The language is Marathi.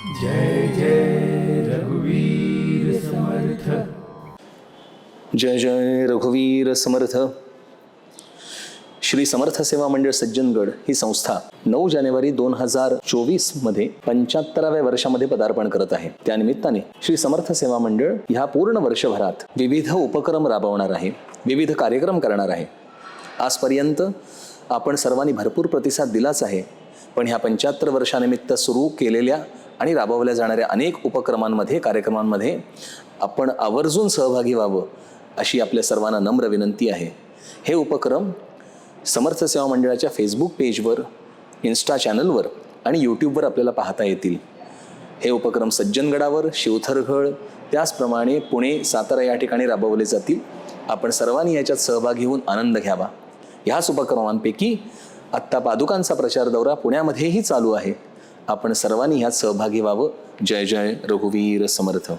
जय जय रघुवीर समर्थ. जय जय रघुवीर समर्थ श्री समर्थ सेवा मंडळ सज्जनगड ही संस्था नऊ जानेवारी दोन हजार चोवीसमध्ये पंच्याहत्तराव्या वर्षामध्ये पदार्पण करत आहे. त्यानिमित्ताने श्री समर्थ सेवा मंडळ ह्या पूर्ण वर्षभरात विविध उपक्रम राबवणार आहे विविध कार्यक्रम करणार आहे. आजपर्यंत आपण सर्वांनी भरपूर प्रतिसाद दिलाच आहे पण ह्या पंच्याहत्तर वर्षानिमित्त सुरू केलेल्या आणि राबवल्या जाणाऱ्या अनेक उपक्रमांमध्ये कार्यक्रमांमध्ये आपण आवर्जून सहभागी व्हावं अशी आपल्या सर्वांना नम्र विनंती आहे. हे उपक्रम समर्थ सेवा मंडळाच्या फेसबुक पेजवर इन्स्टा चॅनलवर आणि यूट्यूबवर आपल्याला पाहता येतील. हे उपक्रम सज्जनगडावर शिवथरघळ त्याचप्रमाणे पुणे सातारा या ठिकाणी राबवले जातील. आपण सर्वांनी याच्यात सहभागी होऊन आनंद घ्यावा. ह्याच उपक्रमांपैकी आत्ता पादुकांचा प्रचार दौरा पुण्यामध्येही चालू आहे. आपण सर्वांनी ह्यात सहभागी व्हावं. जय जय रघुवीर समर्थ.